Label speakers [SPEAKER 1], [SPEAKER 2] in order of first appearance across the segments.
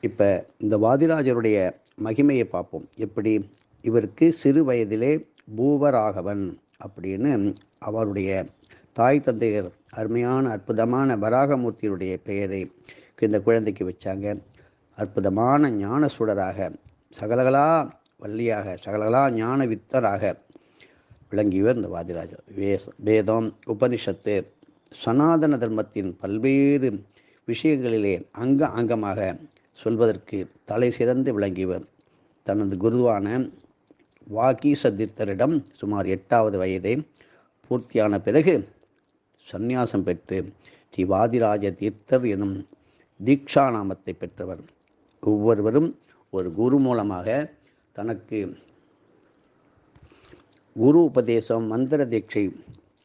[SPEAKER 1] இப்போ இந்த வாதிராஜருடைய மகிமையை பார்ப்போம். எப்படி? இவருக்கு சிறு வயதிலே பூவராகவன் அப்படின்னு அவருடைய தாய் தந்தையர் அருமையான அற்புதமான வராகமூர்த்தியுடைய பெயரை இந்த குழந்தைக்கு வச்சாங்க. அற்புதமான ஞான சுடராக சகலகலா வள்ளியாக சகலகலா ஞான வித்தராக விளங்கியவர் இந்த வாதிராஜர். வேச வேதம் உபனிஷத்து சனாதன தர்மத்தின் பல்வேறு விஷயங்களிலே அங்க அங்கமாக சொல்வதற்கு தலை சிறந்து விளங்கியவர். தனது குருவான வாகீச தீர்த்தரிடம் சுமார் எட்டாவது வயதை பூர்த்தியான பிறகு சந்நியாசம் பெற்று ஸ்ரீ வாதிராஜ தீர்த்தர் எனும் தீக்ஷா நாமத்தை பெற்றவர். ஒவ்வொருவரும் ஒரு குரு மூலமாக தனக்கு குரு உபதேசம் மந்திர தீட்சை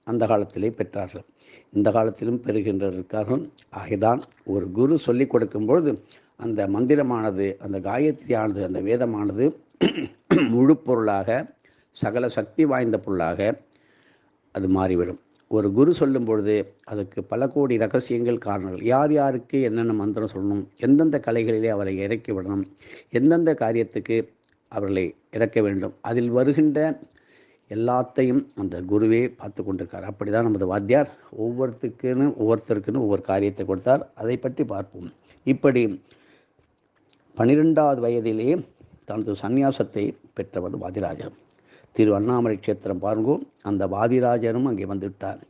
[SPEAKER 1] அந்த காலத்திலே பெற்றார்கள். இந்த காலத்திலும் பெறுகின்றிருக்கார்கள் ஆகைதான் ஒரு குரு சொல்லிக் கொடுக்கும்பொழுது அந்த மந்திரமானது அந்த காயத்ரியானது அந்த வேதமானது முழு பொருளாக சகல சக்தி வாய்ந்த பொருளாக அது மாறிவிடும். ஒரு குரு சொல்லும் பொழுது அதுக்கு பல கோடி ரகசியங்கள் காரணங்கள். யார் யாருக்கு என்னென்ன மந்திரம் சொல்லணும் எந்தெந்த கலைகளிலே அவரை இறக்கி விடணும் எந்தெந்த காரியத்துக்கு அவர்களை இறக்க வேண்டும் அதில் வருகின்ற எல்லாத்தையும் அந்த குருவே பார்த்து கொண்டிருக்கார். அப்படி தான் நமது வாத்தியார் ஒவ்வொருத்துக்குன்னு ஒவ்வொருத்தருக்குன்னு ஒவ்வொரு காரியத்தை கொடுத்தார். அதை பற்றி பார்ப்போம். இப்படி பன்னிரெண்டாவது வயதிலே தனது சந்நியாசத்தை பெற்றவர் வாதிராஜர். திரு அண்ணாமலை க்ஷேத்திரம் பாருங்கோ அந்த வாதிராஜரும் அங்கே வந்துவிட்டார்.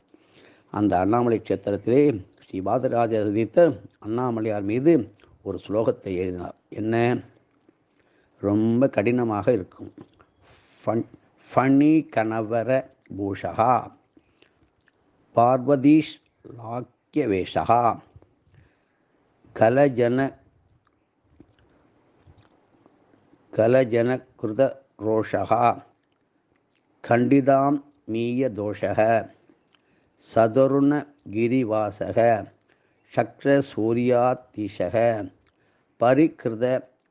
[SPEAKER 1] அந்த அண்ணாமலை க்ஷேத்திரத்திலே ஸ்ரீ வாதிராஜர் தீர்த்த அண்ணாமலையார் மீது ஒரு ஸ்லோகத்தை எழுதினார். என்ன? ரொம்ப கடினமாக இருக்கும். ஃபன் ஃபணி கணவர பூஷகா பார்வதீஷ் லாக்கியவேஷகா கலஜன கலஜனகிருத ரோஷகா கண்டிதாம் மீய தோஷக சதுர்ண கிரிவாசக சக்ர பரிகிருத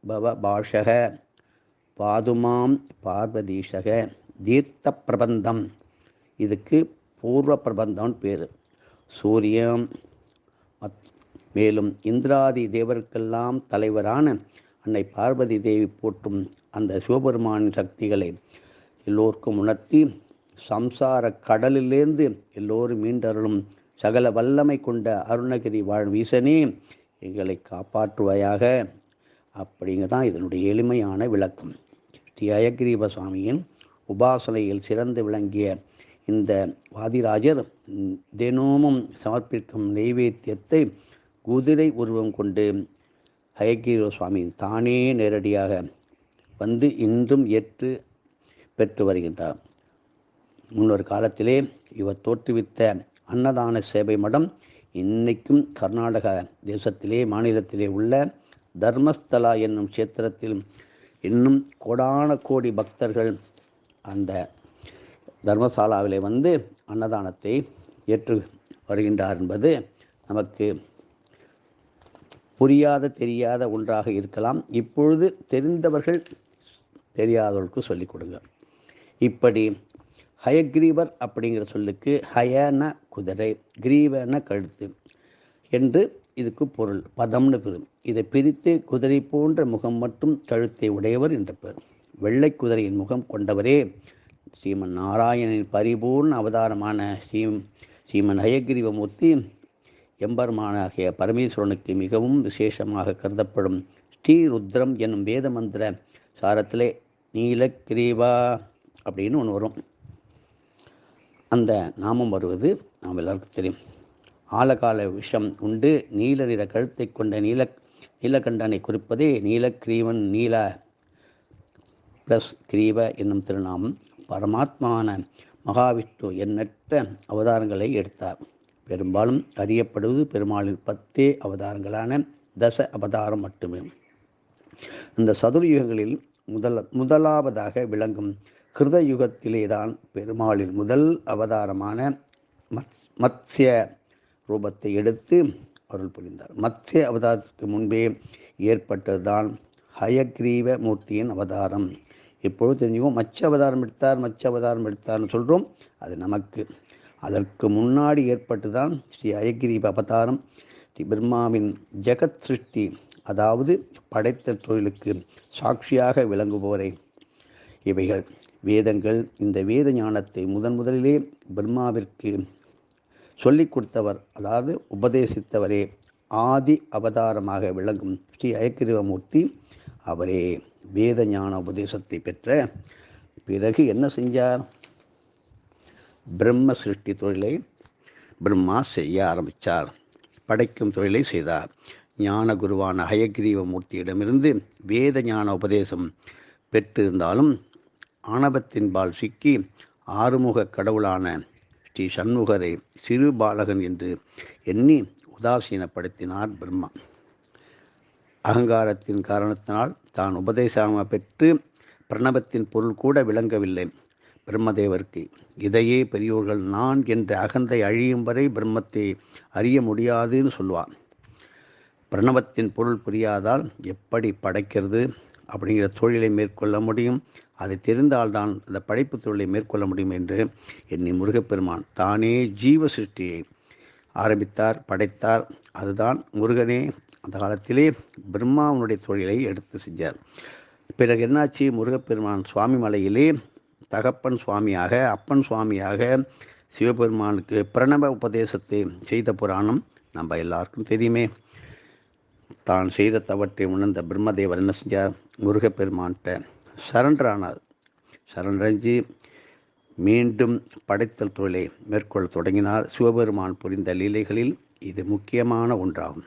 [SPEAKER 1] பவபாஷக பாதுமாம் பார்வதீஷக தீர்த்த பிரபந்தம் இதுக்கு பூர்வ பிரபந்தம்னு பேர். சூரியம் மத் மேலும் இந்திராதி தேவருக்கெல்லாம் தலைவரான அன்னை பார்வதி தேவி போற்றும் அந்த சிவபெருமானின் சக்திகளை எல்லோருக்கும் உணர்த்தி சம்சார கடலிலேருந்து எல்லோரும் மீண்டருளும் சகல வல்லமை கொண்ட அருணகிரி வாழும் ஈசனே எங்களை காப்பாற்றுவாயாக. அப்படிங்க தான் இதனுடைய எளிமையான விளக்கம். ஸ்ரீ அயக்ரீப சுவாமியின் உபாசனையில் சிறந்து விளங்கிய இந்த வாதிராஜர் தினமும் சமர்ப்பிக்கும் நெய்வேத்தியத்தை குதிரை உருவம் கொண்டு ஹயகிரோ சுவாமி தானே நேரடியாக வந்து இன்றும் ஏற்று பெற்று வருகின்றார். முன்னொரு காலத்திலே இவர் தோற்றுவித்த அன்னதான சேவை மடம் இன்னைக்கும் கர்நாடக தேசத்திலே மாநிலத்திலே உள்ள தர்மஸ்தலா என்னும் கஷேத்திரத்தில் இன்னும் கோடான கோடி பக்தர்கள் அந்த தர்மசாலாவிலே வந்து அன்னதானத்தை ஏற்று வருகின்றார் என்பது நமக்கு புரியாத தெரியாத ஒன்றாக இருக்கலாம். இப்பொழுது தெரிந்தவர்கள் தெரியாதவர்களுக்கு சொல்லிக் கொடுங்க. இப்படி ஹயக்ரீவர் அப்படிங்கிற சொல்லுக்கு ஹயன குதிரை கிரீவன கழுத்து என்று இதுக்கு பொருள். பதம்னு பெரும் இதை பிரித்து குதிரை போன்ற முகம் மட்டும் கழுத்தை உடையவர் என்ற பெயர் வெள்ளை குதிரையின் முகம் கொண்டவரே ஸ்ரீமன் நாராயணனின் பரிபூர்ண அவதாரமான ஸ்ரீம் ஸ்ரீமன் ஹயக்ரீவமூர்த்தி எம்பெருமானாகிய பரமேஸ்வரனுக்கு மிகவும் விசேஷமாக கருதப்படும் ஸ்ரீருத்ரம் என்னும் வேத மந்திர சாரத்திலே நீலக்கிரீவா அப்படின்னு ஒன்று வரும். அந்த நாமம் வருவது நாம் எல்லாருக்கும் தெரியும். ஆலகால விஷம் உண்டு நீல நிற கழுத்தை கொண்ட நீல நீலகண்டனை குறிப்பதே நீலக்கிரீவன் நீல ப்ளஸ் கிரீவ என்னும் திருநாமம். பரமாத்மான மகாவிஷ்ணு எண்ணற்ற அவதாரங்களை எடுத்தார். பெரும்பாலும் அறியப்படுவது பெருமாளின் பத்தே அவதாரங்களான தச அவதாரம் மட்டுமே. இந்த சதுர்யுகங்களில் முதல் முதலாவதாக விளங்கும் கிருத யுகத்திலேதான் பெருமாளின் முதல் அவதாரமான மத் ரூபத்தை எடுத்து அருள் புரிந்தார். மத்ய அவதாரத்துக்கு முன்பே ஏற்பட்டதுதான் ஹயக்ரீவ மூர்த்தியின் அவதாரம். இப்பொழுது தெரிஞ்சுவோம் மச்ச அவதாரம் எடுத்தார் மச்ச அவதாரம் எடுத்தார்னு சொல்கிறோம் அது நமக்கு. அதற்கு முன்னாடி ஏற்பட்டு தான் ஸ்ரீ அயகிரீப அவதாரம். ஸ்ரீ பிரம்மாவின் ஜெகத் சிருஷ்டி அதாவது படைத்த தொழிலுக்கு சாட்சியாக விளங்குபவரை. இவைகள் வேதங்கள். இந்த வேத ஞானத்தை முதன் முதலிலே பிரம்மாவிற்கு சொல்லிக் கொடுத்தவர் அதாவது உபதேசித்தவரே. ஆதி அவதாரமாக விளங்கும் ஸ்ரீ ஐக்கிரவமூர்த்தி அவரே. வேத ஞான உபதேசத்தை பெற்ற பிறகு என்ன செஞ்சார்? பிரம்ம சிருஷ்டி தொழிலை பிரம்மா செய்ய ஆரம்பித்தார் படைக்கும் தொழிலை செய்தார். ஞான குருவான ஹயக்ரீவ மூர்த்தியிடமிருந்து வேத ஞான உபதேசம் பெற்றிருந்தாலும் ஆணவத்தின்பால் சிக்கி ஆறுமுக கடவுளான ஸ்ரீ சண்முகரை சிறு பாலகன் என்று எண்ணி உதாசீனப்படுத்தினார் பிரம்மா. அகங்காரத்தின் காரணத்தினால் தான் உபதேசமாக பெற்று பிரணவத்தின் பொருள் கூட விளங்கவில்லை. பிரம்மதேவருக்கு இதையே பெரியோர்கள் நான் என்ற அகந்தை அழியும் வரை பிரம்மத்தை அறிய முடியாதுன்னு சொல்லுவான். பிரணவத்தின் பொருள் புரியாதால் எப்படி படைக்கிறது அப்படிங்கிற தொழிலை மேற்கொள்ள முடியும். அதை தெரிந்தால்தான் அந்த படைப்பு தொழிலை மேற்கொள்ள முடியும் என்று எண்ணி முருகப்பெருமான் தானே ஜீவ சிருஷ்டியை ஆரம்பித்தார் படைத்தார். அதுதான் முருகனே அந்த காலத்திலே பிரம்மாவனுடைய தொழிலை எடுத்து செஞ்சார். பிறகு என்னாச்சு? முருகப்பெருமான் சுவாமி மலையிலே தகப்பன் சுவாமியாக அப்பன் சுவாமியாக சிவபெருமானுக்கு பிரணவ உபதேசத்தை செய்த புராணம் நம்ம எல்லாருக்கும் தெரியுமே. தான் செய்த தவற்றை உணர்ந்த பிரம்மதேவர் என்ன செஞ்சார்? முருகப்பெருமான்கிட்ட சரண்டரானார். சரண்டடைஞ்சு மீண்டும் படைத்தல் தொழிலை மேற்கொள்ள தொடங்கினார். சிவபெருமான் புரிந்த லீலைகளில் இது முக்கியமான ஒன்றாகும்.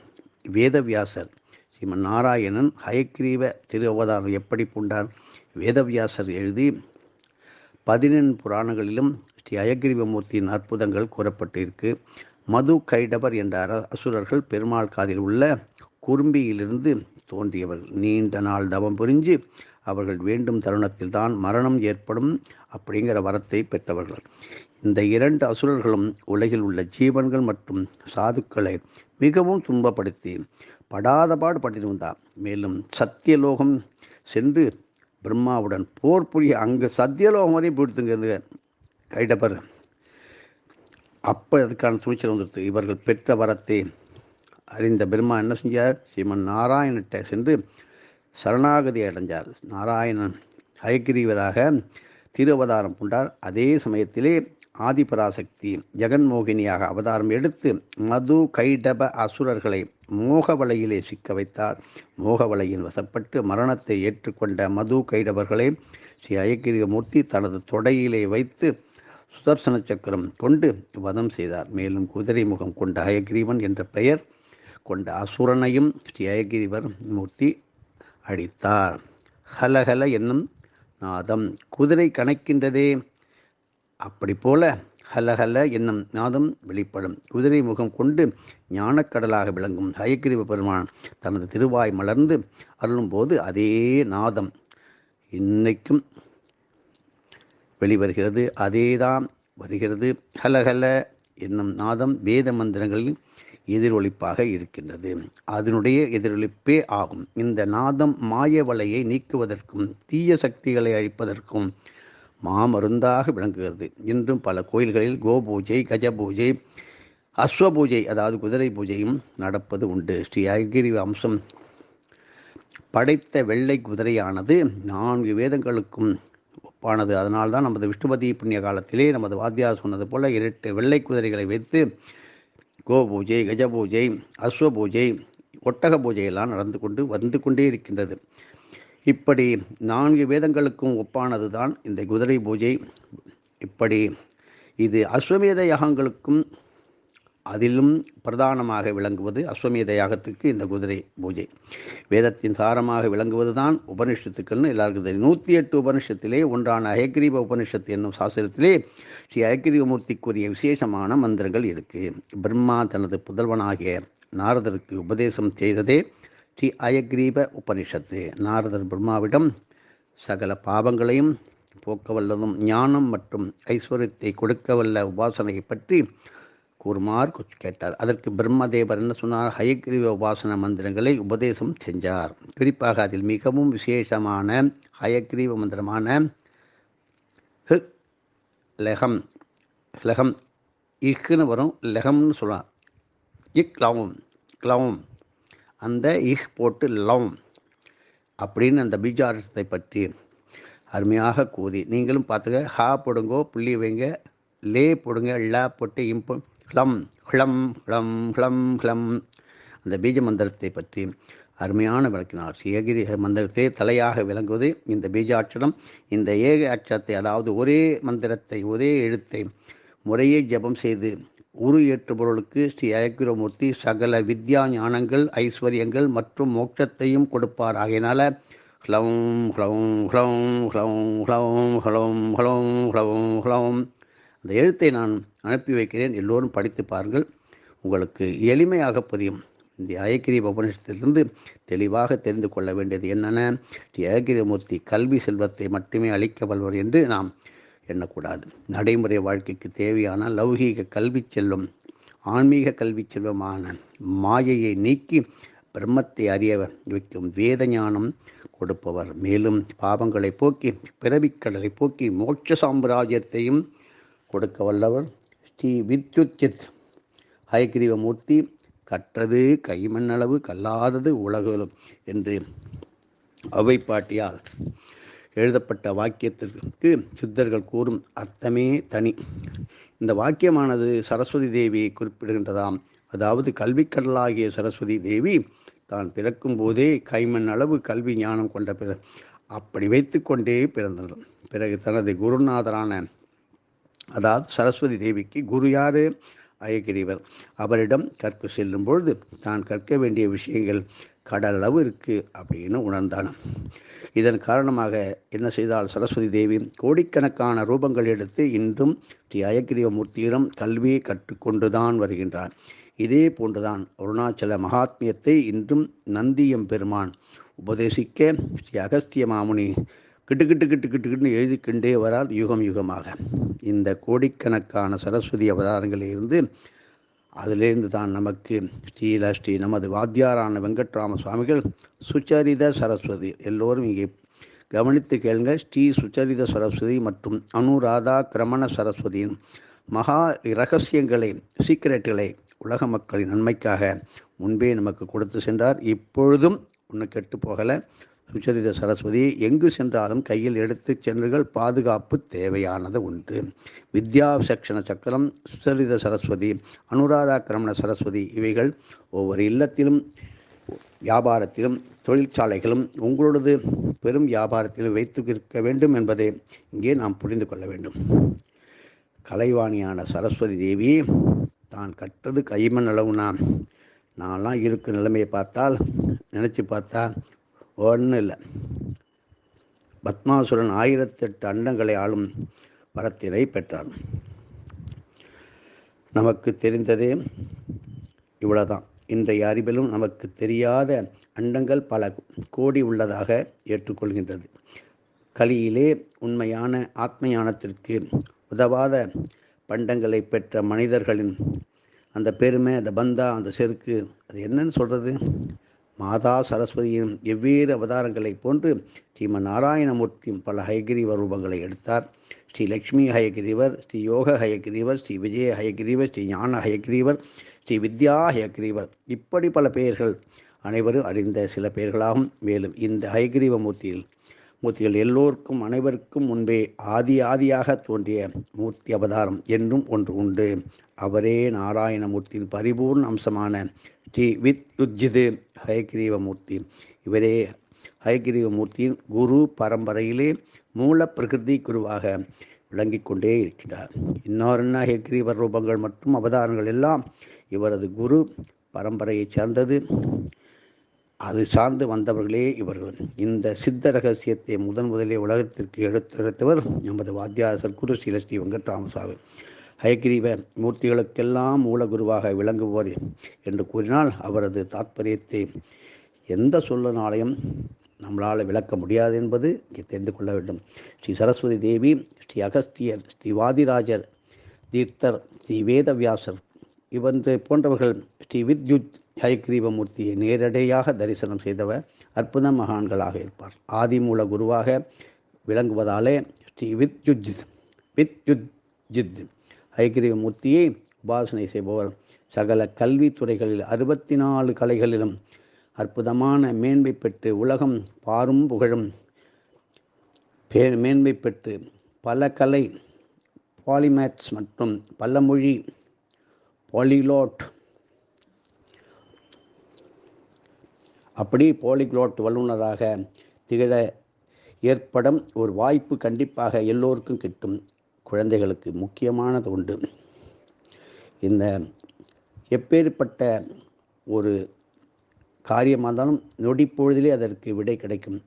[SPEAKER 1] வேதவியாசர் ஸ்ரீமன் நாராயணன் ஹயக்ரீவ திரு அவதாரம் எப்படி பூண்டார்? வேதவியாசர் எழுதி பதினெண் புராணங்களிலும் ஸ்ரீ அயக்ரீவமூர்த்தியின் அற்புதங்கள் கூறப்பட்டிருக்கு. மது கைடபர் என்ற அர அசுரர்கள் பெருமாள் காதில் உள்ள குறும்பியிலிருந்து தோன்றியவர்கள் நீண்ட நாள் தவம் புரிஞ்சு அவர்கள் வேண்டும் தருணத்தில் தான் மரணம் ஏற்படும் அப்படிங்கிற வரத்தை பெற்றவர்கள். இந்த இரண்டு அசுரர்களும் உலகில் உள்ள ஜீவன்கள் மற்றும் சாதுக்களை மிகவும் துன்பப்படுத்தி படாத பாடு பட்டிருந்தார் மேலும் சத்தியலோகம் சென்று பிரம்மாவுடன் போர் புரிய அங்கே சத்தியலோகம் வரையும் போயிடுத்துங்க கைடப்பர் அப்போ அதுக்கான துணிச்சல் வந்துடுது இவர்கள் பெற்ற வரத்தை அறிந்த பிரம்மா என்ன செஞ்சார்? ஸ்ரீமன் நாராயணத்தை சென்று சரணாகதி அடைஞ்சார். நாராயணன் ஹயக்கிரீவராக திருவதாரம் பூண்டார். அதே சமயத்திலே ஆதிபராசக்தி ஜெகன்மோகினியாக அவதாரம் எடுத்து மது கைடப அசுரர்களை மோகவலையிலே சிக்க வைத்தார். மோகவலையின் வசப்பட்டு மரணத்தை ஏற்றுக்கொண்ட மது கைடவர்களை ஸ்ரீ அயக்கிரியமூர்த்தி தனது தொடையிலே வைத்து சுதர்சன சக்கரம் கொண்டு வதம் செய்தார். மேலும் குதிரை முகம் கொண்ட அயகிரீவன் என்ற பெயர் கொண்ட அசுரனையும் ஸ்ரீ அயகிரிவர் மூர்த்தி அடித்தார் ஹலஹல என்னும் நாதம். குதிரை கணக்கின்றதே அப்படி போல ஹலஹல என்னும் நாதம் வெளிப்படும். குதிரை முகம் கொண்டு ஞானக்கடலாக விளங்கும் ஹயக்கிரிவ பெருமான் தனது திருவாய் மலர்ந்து அருளும்போது அதே நாதம் இன்னைக்கும் வெளிவருகிறது. அதேதான் வருகிறது. ஹலஹல என்னும் நாதம் வேத மந்திரங்களில் எதிரொலிப்பாக இருக்கின்றது. அதனுடைய எதிரொலிப்பே ஆகும். இந்த நாதம் மாய வலையை நீக்குவதற்கும் தீய சக்திகளை அழிப்பதற்கும் மாமருந்தாக விளங்குகிறது. இன்றும் பல கோயில்களில் கோபூஜை கஜ பூஜை அஸ்வ பூஜை அதாவது குதிரை பூஜையும் நடப்பது உண்டு. ஸ்ரீ அகிரி அம்சம் படைத்த வெள்ளை குதிரையானது நான்கு வேதங்களுக்கும் ஒப்பானது. அதனால்தான் நமது விஷ்ணுபதி புண்ணிய காலத்திலே நமது வாத்தியார் சொன்னது போல இரட்டு வெள்ளை குதிரைகளை வைத்து கோ பூஜை கஜ பூஜை அஸ்வ பூஜை ஒட்டக பூஜையெல்லாம் நடந்து கொண்டு வந்து கொண்டே இருக்கின்றது. இப்படி நான்கு வேதங்களுக்கும் ஒப்பானது தான் இந்த குதிரை பூஜை. இப்படி இது அஸ்வமேத யாகங்களுக்கும் அதிலும் பிரதானமாக விளங்குவது அஸ்வமேத யாகத்துக்கு இந்த குதிரை பூஜை. வேதத்தின் சாரமாக விளங்குவது தான் உபனிஷத்துக்கள்னு எல்லாருக்கும் தெரியும். நூற்றி எட்டு உபனிஷத்திலே ஒன்றான அயக்ரீப உபனிஷத்து என்னும் சாஸ்திரத்திலே ஸ்ரீ அயக்ரீவமூர்த்திக்குரிய விசேஷமான மந்திரங்கள் இருக்குது பிரம்மா தனது புதல்வனாகிய நாரதருக்கு உபதேசம் செய்ததே ஸ்ரீ அயக்ரீப உபனிஷத்து. நாரதர் பிரம்மாவிடம் சகல பாவங்களையும் போக்க வல்லதும் ஞானம் மற்றும் ஐஸ்வர்யத்தை கொடுக்க வல்ல உபாசனையை பற்றி கூறுமாறு கேட்டார். அதற்கு பிரம்மதேவர் என்ன சொன்னார்? ஹயக்ரீவ உபாசன மந்திரங்களை உபதேசம் செஞ்சார். குறிப்பாக அதில் மிகவும் விசேஷமான ஹயக்ரீவ மந்திரமான ஹ் லெகம் லெகம் இஹ்னு வரும். லெகம்னு சொல்லலாம் இக் லவம் க்ளவம் அந்த இஹ் போட்டு லவ் அப்படின்னு அந்த பீஜாரத்தை பற்றி அருமையாக கூறி. நீங்களும் பார்த்துக்க ஹா போடுங்கோ புள்ளி வைங்க லே போடுங்க ல போட்டு இம்போ ஹ்ளம் ஹ்ளம் ஹ்ளம் ஹ்ளம் ஹ்ளம். அந்த பீஜ மந்திரத்தை பற்றி அருமையான விளக்கினார். ஏகிரி மந்திரத்தை தலையாக விளங்குவது இந்த பீஜாட்சரம். இந்த ஏக அச்சரத்தை அதாவது ஒரே மந்திரத்தை ஒரே எழுத்தை முறையே ஜெபம் செய்து உரு ஏற்றுபவர்களுக்கு ஸ்ரீ அயக்கிரமூர்த்தி சகல வித்யா ஞானங்கள் ஐஸ்வர்யங்கள் மற்றும் மோட்சத்தையும் கொடுப்பார். ஆகையினால ஹ்ளவும் ஹ்ளவும் ஹ்ளவும் ஹ்ளவும் ஹ்ளவும் ஹ்ளவும் ஹ்ளவும் ஹ்ளவும் ஹ்ளவும் அந்த எழுத்தை நான் அனுப்பி வைக்கிறேன். எல்லோரும் படித்து பாருங்கள். உங்களுக்கு எளிமையாக புரியும். இந்த அயக்கிரி உபநிஷத்திலிருந்து தெளிவாக தெரிந்து கொள்ள வேண்டியது என்னென்ன? ஸ்ரீ அயக்கிரமூர்த்தி கல்வி செல்வத்தை மட்டுமே அளிக்க வல்வர் என்று நாம் எண்ணக்கூடாது. நடைமுறை வாழ்க்கைக்கு தேவையான லௌகீக கல்வி செல்லும் ஆன்மீக கல்வி செல்வமான மாயையை நீக்கி பிரம்மத்தை அறிய வைக்கும் வேத ஞானம் கொடுப்பவர். மேலும் பாவங்களை போக்கி பிறவிக்கடலை போக்கி மோட்ச சாம்ராஜ்யத்தையும் கொடுக்க வல்லவர் ஸ்ரீ வித்யுச்சித். ஹயக்ரீவமூர்த்தி கற்றது கைமண்ணளவு கல்லாதது உலகம் என்று அவை பாட்டியால் எழுதப்பட்ட வாக்கியத்திற்கு சித்தர்கள் கூறும் அர்த்தமே தனி. இந்த வாக்கியமானது சரஸ்வதி தேவியை குறிப்பிடுகின்றதாம். அதாவது கல்விக்கடலாகிய சரஸ்வதி தேவி தான் பிறக்கும் போதே கைமண் அளவு கல்வி ஞானம் கொண்ட பிற அப்படி வைத்து கொண்டே பிறந்தனர் பிறகு தனது குருநாதரான அதாவது சரஸ்வதி தேவிக்கு குரு யாரு? அயகிரிவர். அவரிடம் கற்க செல்லும் பொழுது தான் கற்க வேண்டிய விஷயங்கள் கடலளவு இருக்குது அப்படின்னு உணர்ந்தான். இதன் காரணமாக என்ன செய்தால் சரஸ்வதி தேவி கோடிக்கணக்கான ரூபங்கள் எடுத்து இன்றும் ஸ்ரீ அயக்கிரியமூர்த்தியிடம் கல்வியை கற்றுக்கொண்டுதான் வருகின்றார். இதே போன்றுதான் அருணாச்சல மகாத்மியத்தை இன்றும் நந்தியம் பெருமான் உபதேசிக்க ஸ்ரீ அகஸ்திய மாமுனி கிட்டு கிட்டு கிட்டு கிட்டு கிட்டு எழுதிக்கொண்டே வரால் யுகம் யுகமாக. இந்த கோடிக்கணக்கான சரஸ்வதி அவதாரங்களிலிருந்து இருந்து அதிலிருந்து தான் நமக்கு ஸ்ரீல ஸ்ரீ நமது வாத்தியாரான வெங்கட்ராம சுவாமிகள் சுச்சரித சரஸ்வதி எல்லோரும் இங்கே கவனித்து கேளுங்கள். ஸ்ரீ சுச்சரித சரஸ்வதி மற்றும் அனுராதா கிரமண சரஸ்வதியின் மகா இரகசியங்களை சீக்கிரட்டுகளை உலக மக்களின் நன்மைக்காக முன்பே நமக்கு கொடுத்து சென்றார். இப்பொழுதும் ஒன்று கெட்டு போகலை. சுச்சரித சரஸ்வதி எங்கு சென்றாலும் கையில் எடுத்து சென்றுகள் பாதுகாப்பு தேவையானது உண்டு. வித்யா சக்ஷண சக்கரம் சுச்சரித சரஸ்வதி அனுராதா கிரமண சரஸ்வதி இவைகள் ஒவ்வொரு இல்லத்திலும் வியாபாரத்திலும் தொழிற்சாலைகளும் உங்களோடது பெரும் வியாபாரத்திலும் வைத்து இருக்க வேண்டும் என்பதை இங்கே நாம் புரிந்து கொள்ள வேண்டும். கலைவாணியான சரஸ்வதி தேவி தான் கற்றது கைமண் அளவுனா நான்லாம் இருக்கும் நிலைமையை பார்த்தால் நினச்சி பார்த்தா ஒன்றும் இல்லை பத்மாசுரன் ஆயிரத்தெட்டு அண்டங்களை ஆளும் வரத்தினை பெற்றான். நமக்கு தெரிந்ததே இவ்வளவுதான். இன்றைய அறிவிலும் நமக்கு தெரியாத அண்டங்கள் பல கோடி உள்ளதாக ஏற்றுக்கொள்கின்றது. கலியிலே உண்மையான ஆத்மயானத்திற்கு உதவாத பண்டங்களை பெற்ற மனிதர்களின் அந்த பெருமை அந்த பந்தா அந்த செருக்கு அது என்னன்னு சொல்கிறது மாதா சரஸ்வதியின் எவ்வேறு அவதாரங்களைப் போன்று ஸ்ரீமன் நாராயணமூர்த்தியும் பல ஹயகிரீவ ரூபங்களை எடுத்தார். ஸ்ரீ லக்ஷ்மி ஹயகிரீவர் ஸ்ரீ யோக ஹயகிரீவர் ஸ்ரீ விஜய ஹயகிரீவர் ஸ்ரீ ஞான ஹயகிரீவர் ஸ்ரீ வித்யா ஹயகிரீவர் இப்படி பல பெயர்கள் அனைவரும் அறிந்த சில பெயர்களாகும். மேலும் இந்த ஹயகிரீவ மூர்த்தியில் மூர்த்திகள் எல்லோருக்கும் அனைவருக்கும் முன்பே ஆதி ஆதியாக தோன்றிய மூர்த்தி அவதாரம் என்றும் ஒன்று உண்டு. அவரே நாராயணமூர்த்தியின் பரிபூர்ண அம்சமான ஸ்ரீ வித் யுஜிது ஹயகிரீவமூர்த்தி. இவரே ஹயகிரீவமூர்த்தியின் குரு பரம்பரையிலே மூல பிரகிருதி குருவாக விளங்கி கொண்டே இருக்கிறார் இன்னொருன்னா ஹயகிரீவர் ரூபங்கள் மற்றும் அவதாரங்கள் எல்லாம் இவரது குரு பரம்பரையைச் சார்ந்தது. அது சார்ந்து வந்தவர்களே இவர்கள். இந்த சித்த ரகசியத்தை முதன் முதலே உலகத்திற்கு எடுத்துரைத்தவர் நமது வாத்தியாசர் குரு ஸ்ரீ ஸ்ரீ வெங்கட்ராமசாமி. ஹயகிரீவ மூர்த்திகளுக்கெல்லாம் மூலகுருவாக விளங்குபவர் என்று கூறினால் அவரது தாத்பரியத்தை எந்த சொல்லனாலையும் நம்மளால் விளக்க முடியாது என்பது இங்கே தெரிந்து கொள்ள வேண்டும். ஸ்ரீ சரஸ்வதி தேவி ஸ்ரீ அகஸ்தியர் ஸ்ரீ வாதிராஜர் தீர்த்தர் ஸ்ரீ வேதவியாசர் இவன்று போன்றவர்கள் ஸ்ரீ வித்யுத் ஹயக்ரீவமூர்த்தியை நேரடியாக தரிசனம் செய்தவர் அற்புத மகான்களாக இருப்பார். ஆதிமூல குருவாக விளங்குவதாலே ஸ்ரீ வித்யுஜித் வித்யுஜித் ஹயக்ரீவமூர்த்தியை உபாசனை செய்பவர். சகல கல்வித்துறைகளில் அறுபத்தி நாலு கலைகளிலும் அற்புதமான மேன்மை பெற்று உலகம் பாரும் புகழும் பே மேன்மை பெற்று பல கலை பாலிமேத்ஸ் மற்றும் பல மொழி பாலிலோட் அப்படி போலிக்ளோட் வல்லுநராக திகழ ஏற்படும் ஒரு வாய்ப்பு கண்டிப்பாக எல்லோருக்கும் கிட்டும் குழந்தைகளுக்கு முக்கியமானது உண்டு. இந்த எப்பேற்பட்ட ஒரு காரியமாக இருந்தாலும் நொடிப்பொழுதிலே அதற்கு விடை கிடைக்கும்.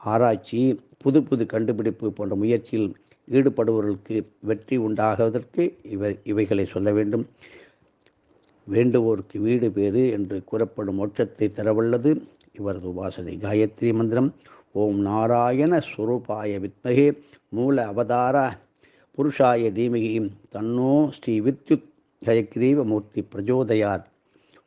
[SPEAKER 1] ஆராய்ச்சி புது புது கண்டுபிடிப்பு போன்ற முயற்சியில் ஈடுபடுபவர்களுக்கு வெற்றி உண்டாகுவதற்கு இவை இவைகளை சொல்ல வேண்டும். வேண்டுவோருக்கு வீடு பேறு என்று கூறப்படும் மோட்சத்தை தரவல்லது இவரது உபாசனை காயத்ரி மந்திரம். ஓம் நாராயண ஸ்வரூபாய வித்மகே மூல அவதார புருஷாய தீமகி. தன்னோ ஸ்ரீ வித்யுத் ஹயக்ரீவ மூர்த்தி பிரஜோதயாத்.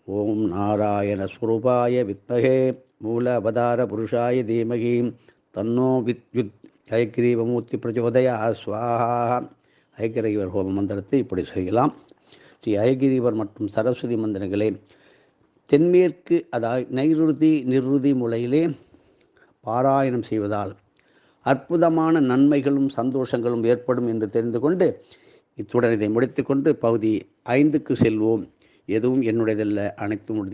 [SPEAKER 1] ஓம் நாராயண ஸ்வரூபாய வித்மகே மூல அவதார புருஷாய தீமகி. தன்னோ வித்யுத் ஹயக்ரீவமூர்த்தி பிரஜோதயா. சுவாஹா ஹயக்கிரீவர் ஹோம மந்திரத்தை இப்படி செய்யலாம். ஸ்ரீ அயகிரிவர் மற்றும் சரஸ்வதி மந்திரங்களே தென்மேற்கு அதாவது நைருதி நிருதி முறையிலே பாராயணம் செய்வதால் அற்புதமான நன்மைகளும் சந்தோஷங்களும் ஏற்படும் என்று தெரிந்து கொண்டு இத்துடன் இதை முடித்துக்கொண்டு பகுதி ஐந்துக்கு செல்வோம். எதுவும் என்னுடையதல்ல அனைத்தும்